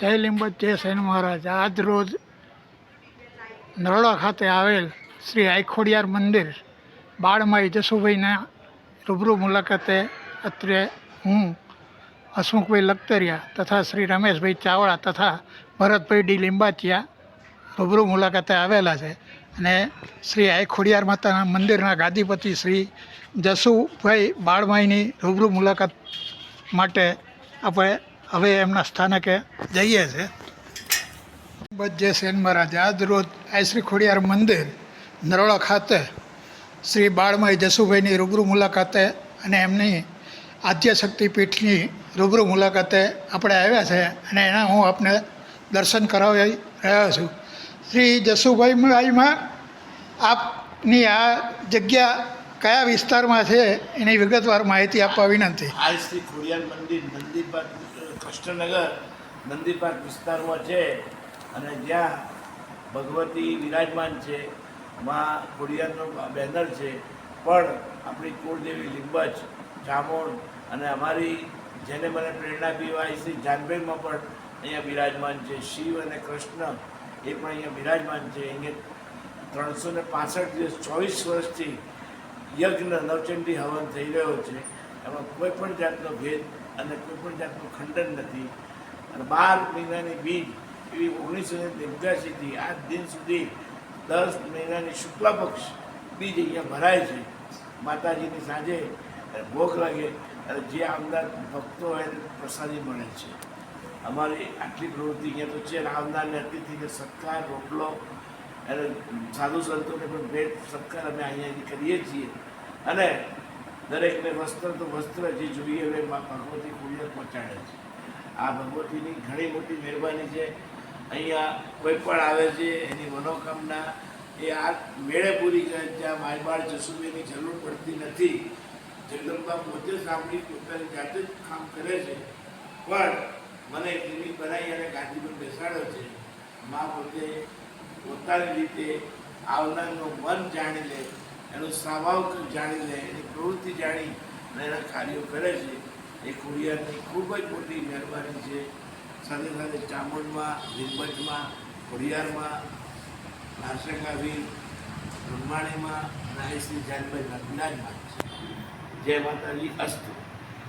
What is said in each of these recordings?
જય લીંબત જય મહારાજ, આજ રોજ નરોડા ખાતે આવેલ શ્રી આઈખોડિયાર મંદિર, બાળમાઈ જસુભાઈના રૂબરૂ મુલાકાતે અત્રે હું, હસમુખભાઈ લખતરિયા તથા શ્રી રમેશભાઈ ચાવડા તથા ભરતભાઈ ડી લીંબાચિયા રૂબરૂ મુલાકાતે આવેલા છે. અને શ્રી આઈખોડિયાર માતાના મંદિરના ગાદીપતિ શ્રી જસુભાઈ બાળમાઈની રૂબરૂ મુલાકાત માટે આપણે હવે એમના સ્થાનકે જઈએ બસ જય સેન મહારાજ, આજ રોજ શ્રી ખોડિયાર મંદિર, નરોડા ખાતે શ્રી બાળમાઈ જસુભાઈની રૂબરૂ મુલાકાતે અને એમની આદ્યશક્તિ પીઠની રૂબરૂ મુલાકાતે આપણે આવ્યા છે અને એના હું આપને દર્શન કરાવી રહ્યો છું. શ્રી જસુભાઈમાં આપની આ જગ્યા કયા વિસ્તારમાં છે એની વિગતવાર માહિતી આપવા વિનંતી. મંદિર મંદિર કૃષ્ણનગર મંદિર પાર્ક વિસ્તારમાં છે અને જ્યાં ભગવતી વિરાજમાન છે, માં ખોડિયારનો બેનર છે, પણ આપણી કુળદેવી લીંબચ ચામોણ અને અમારી જેને મને પ્રેરણા પીવાય છે જાનબેનમાં પણ અહીંયા બિરાજમાન છે. શિવ અને કૃષ્ણ એ પણ અહીંયા બિરાજમાન છે. અહીંયા ત્રણસો ને પાસઠ દિવસ, ચોવીસ વર્ષથી યજ્ઞ, નવચંડી હવન થઈ રહ્યો છે. એમાં કોઈ પણ જાતનો ભેદ અને કોઈપણ જાતનું ખંડન નથી. અને બાર મહિનાની બીજ એવી ઓગણીસો નેવ્યાસીથી આજ દિન સુધી દસ મહિનાની શુક્લ પક્ષ બીજ અહીંયા ભરાય છે. માતાજીની સાંજે ભોગ લાગે અને જે આવનાર ભક્તો એને પ્રસાદી મળે છે. અમારી આટલી પ્રવૃત્તિ અહીંયા તો છે આવનારને અતિથિને સત્કાર, રોટલો અને સાધુ સંતોને પણ ભેટ, સત્કાર અમે અહીંયાથી કરીએ છીએ. અને દરેકને વસ્ત્ર તો વસ્ત્ર જે જોઈએ હવે ભગવતી કુરિયર પહોંચાડે છે. આ ભગવતીની ઘણી મોટી મહેરબાની છે. અહીંયા કોઈ પણ આવે છે, એની મનોકામના, એ આ મેળે પૂરી કરે જ્યાં માયબાળ જસુબેની જરૂર પડતી નથી. જગદંબા પોતે સાંભળી પોતાની જાતે જ કામ કરે છે. પણ મને ક્લિનિક બનાવી અને પર બેસાડ્યો છે. મા પોતે પોતાની રીતે આવનારનું મન જાણી લે. એનો સ્વભાવ જાણી લે, એની પ્રવૃત્તિ જાણી અને એના કાર્યો કરે છે, એ કુરિયરની ખૂબ જ મોટી મહેરબાની છે. સાથે સાથે ચામુંડમાં લીંબચમાં ખોડિયારમાં, નારસંગાવીર, બ્રહ્માણીમાં અને અહીં શ્રી જાનભાઈમાં બિરાજમાન જય માતાજી, અસ્તુ.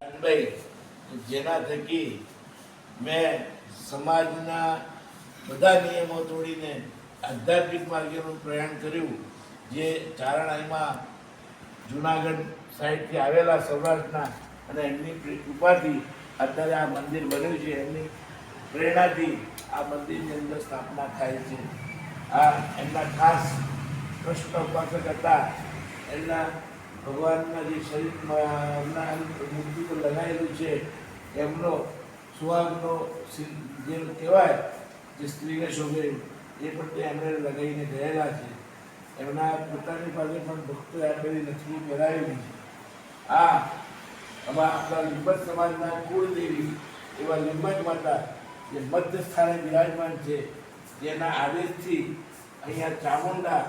જાનભાઈ, જેના થકી મેં સમાજના બધા નિયમો તોડીને આધ્યાત્મિક માર્ગેનું પ્રયાણ કર્યું. જે ચારણાઈમાં જુનાગઢ સાઈડથી આવેલા સૌરાષ્ટ્રના અને એમની કૃપાથી અત્યારે આ મંદિર બન્યું છે, એમની પ્રેરણાથી આ મંદિરની અંદર સ્થાપના થાય છે. આ એમના ખાસ કૃષ્ણ ઉપાસક હતા. એમના ભગવાનના જે શરીરમાં એમના મૂર્તિ પર લગાવેલું છે, એમનો સુહાગનો જે કહેવાય, જે સ્ત્રીને શોભે, એ પણ તે એમણે લગાવીને ગયેલા છે. એમના પોતાની પાસે પણ ભક્તોએ આપેલી લક્ષ્મી પહેરાવેલી આ આમાં આપણા લીંબત સમાજના કુળદેવી એવા લીંબત માતા જે મધ્ય સ્થાને બિરાજમાન છે, જેના આદેશથી અહીંયા ચામુંડા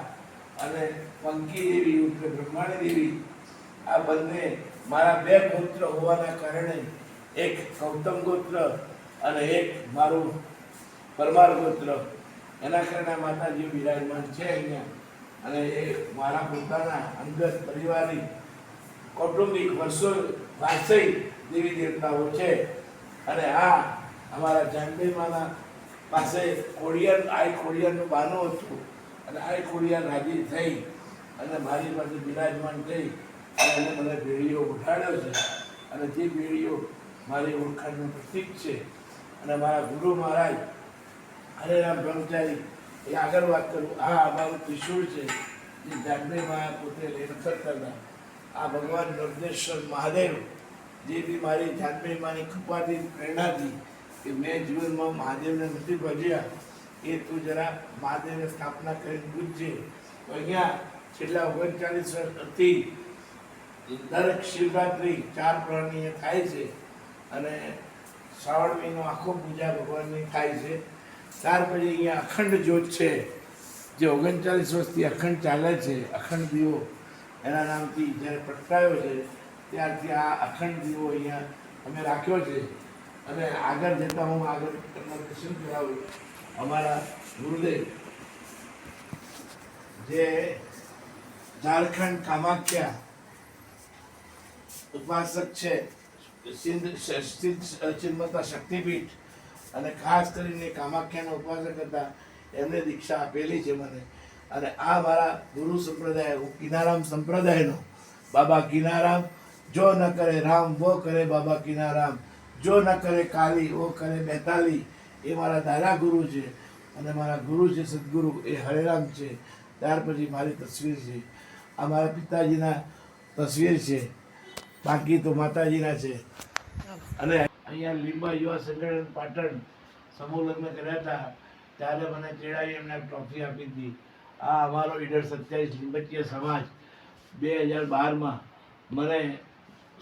અને પંકી દેવી ઉર્ફે બ્રહ્માણી દેવી આ બંને મારા બે પુત્ર હોવાના કારણે એક ગૌતમ ગોત્ર અને એક મારું પરમાર ગોત્ર. એના કારણે માતાજી બિરાજમાન છે અહીંયા. અને એ મારા પોતાના અંગત પરિવારની કૌટુંબિક વર્ષો વાર્ષિક દેવી દેવતાઓ છે. અને આ અમારા જાનબીમાના પાસે ખોડિયાર આઈ ખોડિયારનું બાનું હતું. અને આઈ ખોડિયાર રાજી થઈ અને મારી પાસે બિરાજમાન થઈ અને એને મને ભેળીઓ ઉઠાડ્યો છે. અને જે ભેળીઓ મારી ઓળખાણનું પ્રતીક છે. અને મારા ગુરુ મહારાજ હરેરામ બ્રહ્મચારી એ આગળ વાત કરું. આ અમારું ત્રિશુળ છે. જે માયા પોતે રેણકર કરતા આ ભગવાન નર્દેશ્વર મહાદેવ, જે બી મારી માની કૃપાથી પ્રેરણાથી કે મેં જીવનમાં મહાદેવને નથી ભજ્યા, એ તું જરા મહાદેવને સ્થાપના કરીને પૂછજે તો અહીંયા છેલ્લા ઓગણચાલીસ વર્ષથી દરેક શિવરાત્રિ ચાર અહીંયા થાય છે અને શ્રાવણ મહિનો આખો પૂજા ભગવાનની થાય છે. ત્યાર પછી અહીંયા અખંડ જ્યોત છે. જે ઓગણચાલીસ વર્ષથી અખંડ ચાલે છે, અખંડ દીવો એના નામથી જ્યારે પ્રગટાયો છે, ત્યારથી આ અખંડ દીવો અહીંયા અમે રાખ્યો છે. અને આગળ જતા હું આગળ તમને દર્શન કરાવું. અમારા ગુરુદેવ જે ઝારખંડ કામાખ્યા ઉપાસક છે, સિંધ સિંધ શક્તિપીઠ અને ખાસ કરીને કામાખ્યાના ઉપાસક હતા એમને દીક્ષા આપેલી છે મને. અને આ મારા ગુરુ સંપ્રદાય, હું કિનારામ સંપ્રદાયનો. બાબા કિનારામ, જો ન કરે રામ, વો કરે બાબા કિનારામ. જો ન કરે કાલી ઓ કરે બેતાલી. એ મારા દાદા ગુરુ છે. અને મારા ગુરુ છે, સદગુરુ, એ હરેરામ છે. ત્યાર પછી મારી તસવીર છે. આ મારા પિતાજીના તસવીર છે. બાકી તો માતાજીના છે. અને અહીંયા લીંબા યુવા સંગઠન પાટણ સમૂહ લગ્ન કર્યા હતા. ત્યારે મને ચેડાઈ એમને ટ્રોફી આપી હતી આ અમારો ઈડર સત્યાવીસ લીંબકીય સમાજ બે હજાર બારમાં મને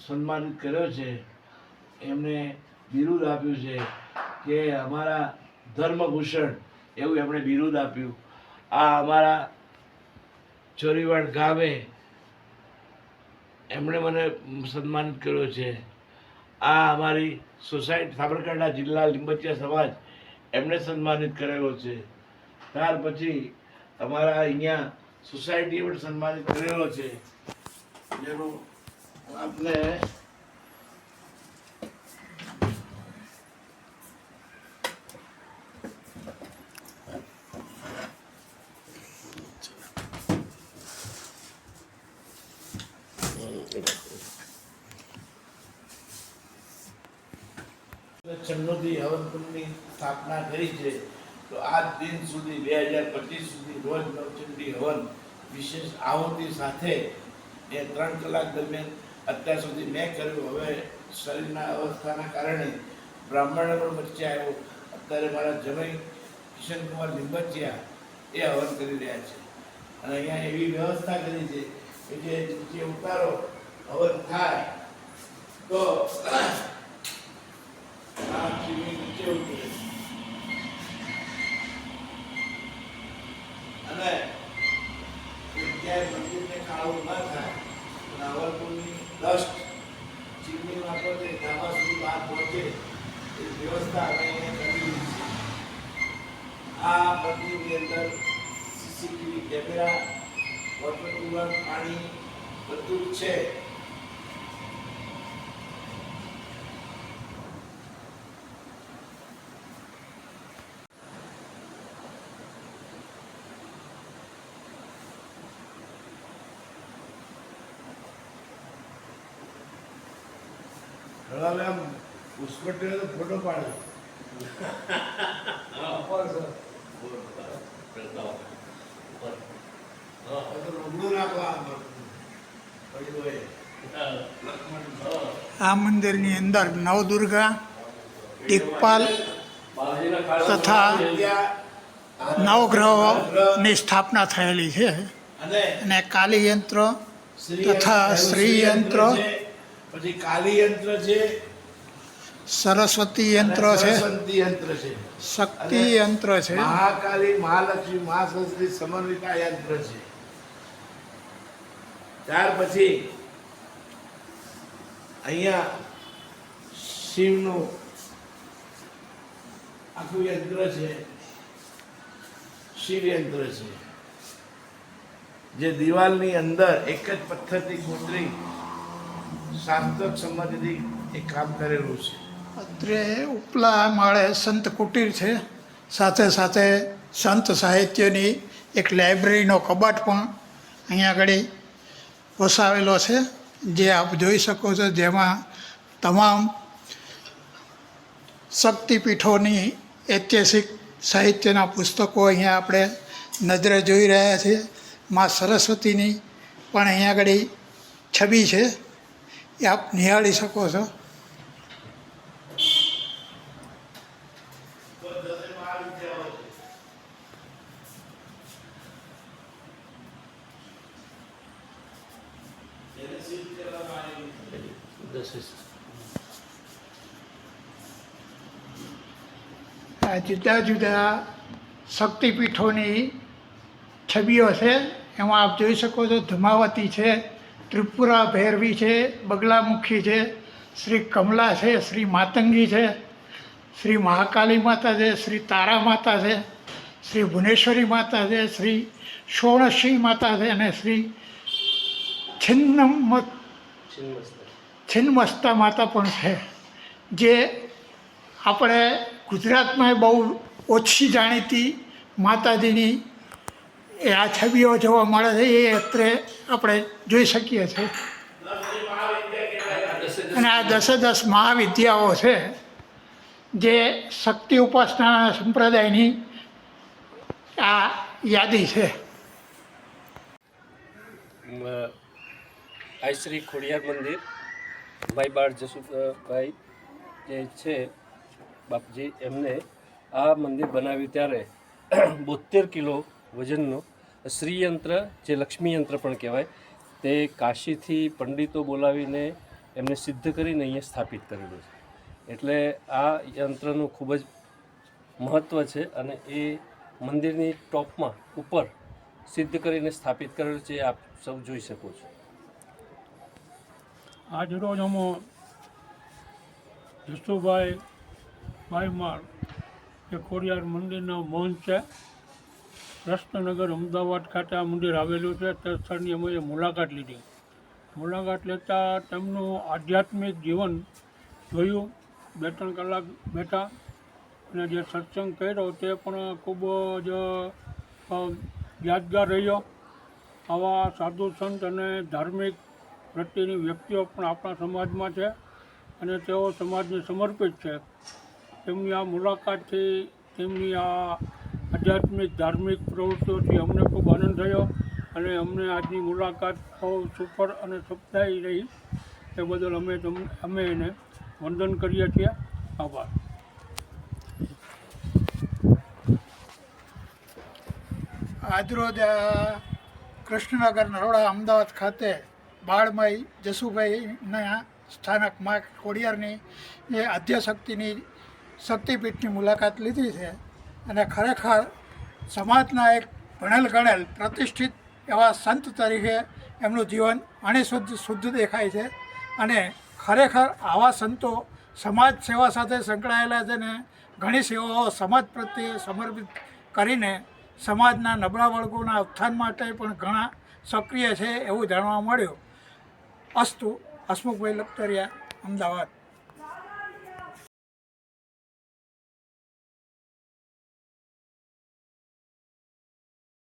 સન્માનિત કર્યો છે. એમને બિરુદ આપ્યું છે કે અમારા ધર્મભૂષણ એવું એમણે બિરુદ આપ્યું. આ અમારા ચોરીવાડ ગામે એમણે મને સન્માનિત કર્યો છે. આ અમારી સોસાયટી સાબરકાંઠા જિલ્લા લીંબચિયા સમાજ એમને સન્માનિત કરેલો છે. ત્યાર પછી તમારા અહીંયા સોસાયટીએ પણ સન્માનિત કરેલો છે. જેનું આપને સ્થાપના કરી છે, તો આજ દિન સુધી, બે હજાર પચીસ સુધી રોજ નવચંડી હવન વિશેષ આહુતિ સાથે એ ત્રણ કલાક દરમિયાન અત્યાર સુધી મેં કર્યું. હવે શરીરના અવસ્થાના કારણે બ્રાહ્મણ પણ વચ્ચે આવ્યો. અત્યારે મારા જમાઈ કિશનકુમાર લીંબચિયા એ હવન કરી રહ્યા છે. અને અહીંયા એવી વ્યવસ્થા કરી છે કે જે ઉતારો, હવન થાય તો આ ચીની નીચે ઉતરે અને ક્યાંય મંદિરને કાળું ન થાય નાવલપુરની ડસ્ટ ચીમની મારફતે ધાબા સુધી બહાર પહોંચે એ વ્યવસ્થા અમે અહીંયા કરી છે આ મંદિરની અંદર કેમેરા વોટર કુલર પાણી બધું જ છે હવે આમ ઉસ્કટીને તો ફોટો પડ્યું. આ મંદિરની અંદર નવદુર્ગા ટીકપાલ તથા ત્યાં નવગ્રહોની સ્થાપના થયેલી છે. અને કાલીયંત્ર કાલી યંત્ર તથા શ્રીયંત્ર શ્રી યંત્ર, પછી કાલી યંત્ર છે સરસ્વતી યંત્ર છે. સરસ્વતી યંત્ર છે. શક્તિ યંત્ર છે. મહાકાલી મહાલક્ષ્મી મહાસરસ્વતી સમન્વિતા યંત્ર છે. ત્યાર પછી અહીંયા શિવનું આખું યંત્ર છે. શિવ યંત્ર છે. જે દિવાલની અંદર એક જ પથ્થરથી કોતરી શાસ્ત્રોક સંબંધથી એ કામ કરેલું છે. અત્રે ઉપલા માળે સંત કુટીર છે. સાથે સાથે સંત સાહિત્યની એક લાઇબ્રેરીનો કબાટ પણ અહીંયા આગળ વસાવેલો છે. જે આપ જોઈ શકો છો જેમાં તમામ શક્તિપીઠોની ઐતિહાસિક સાહિત્યના પુસ્તકો અહીંયા આપણે નજરે જોઈ રહ્યા છીએ. મા સરસ્વતીની પણ અહીંયા આગળ છબી છે. એ આપ નિહાળી શકો છો. આ જુદા જુદા શક્તિપીઠોની છબીઓ છે, એમાં આપ જોઈ શકો છો, ધમાવતી છે, ત્રિપુરા ભૈરવી છે, બગલામુખી છે, શ્રી કમલા છે, શ્રી માતંગી છે, શ્રી મહાકાલી માતા છે, શ્રી તારા માતા છે, શ્રી ભુવનેશ્વરી માતા છે, શ્રી સોણસિંહ માતા છે, અને શ્રી છિન્નમ છિન્નમસ્તા માતા પણ છે. જે આપણે ગુજરાતમાં બહુ ઓછી જાણીતી માતાજીની એ આ છબીઓ જોવા મળે છે એ અત્રે આપણે જોઈ શકીએ છીએ અને આ દસે દસ મહાવિદ્યાઓ છે જે શક્તિ ઉપાસના સંપ્રદાયની આ યાદી છે. આઈ શ્રી ખોડિયાર મંદિર. ભાઈ બાળ જસુભાઈ જે છે, બાપજી, એમને આ મંદિર બનાવ્યું ત્યારે બોતેર કિલો વજનનો શ્રીયંત્ર, જે લક્ષ્મીયંત્ર પણ કહેવાય, તે કાશીથી પંડિતો બોલાવીને એમને સિદ્ધ કરીને અહીંયા સ્થાપિત કરેલું છે. એટલે આ યંત્રનું ખૂબ જ મહત્ત્વ છે અને એ મંદિરની ટોપમાં ઉપર સિદ્ધ કરીને સ્થાપિત કરેલું છે, આપ સૌ જોઈ શકો છો. આજ રોજ અમે જસુભાઈ ભાઈમાર જે ખોડિયાર મંદિરના મહંત છે. કૃષ્ણનગર અમદાવાદ ખાતે આ મંદિર આવેલું છે. તે સ્થળની અમે મુલાકાત લીધી. મુલાકાત લેતા તેમનું આધ્યાત્મિક જીવન જોયું. બે ત્રણ કલાક બેઠા અને જે સત્સંગ કર્યો તે પણ ખૂબ જ યાદગાર રહ્યો. આવા સાધુ સંત અને ધાર્મિક પ્રત્યેની વ્યક્તિઓ પણ આપણા સમાજમાં છે અને તેઓ સમાજને સમર્પિત છે. તેમની આ મુલાકાતથી તેમની આ આધ્યાત્મિક, ધાર્મિક પ્રવૃત્તિઓથી અમને ખૂબ આનંદ થયો અને અમને આજની મુલાકાત બહુ સુફળ અને સુખદાયી રહી. એ બદલ અમે અમે એને વંદન કરીએ છીએ. આભાર. આજરોજ કૃષ્ણનગર નરોડા અમદાવાદ ખાતે બાળમય જસુભાઈના સ્થાનક મા ખોડિયારની એ આદ્યશક્તિની શક્તિપીઠની મુલાકાત લીધી છે. અને ખરેખર સમાજના એક ભણેલ ગણેલ પ્રતિષ્ઠિત એવા સંત તરીકે એમનું જીવન અણીશુદ્ધ શુદ્ધ દેખાય છે. અને ખરેખર આવા સંતો સમાજ સેવા સાથે સંકળાયેલા છે ને ઘણી સેવાઓ સમાજ પ્રત્યે સમર્પિત કરીને સમાજના નબળા વર્ગોના ઉત્થાન માટે પણ ઘણા સક્રિય છે એવું જાણવા મળ્યું. અસ્તુ હસમુખભાઈ લખતરિયા અમદાવાદ.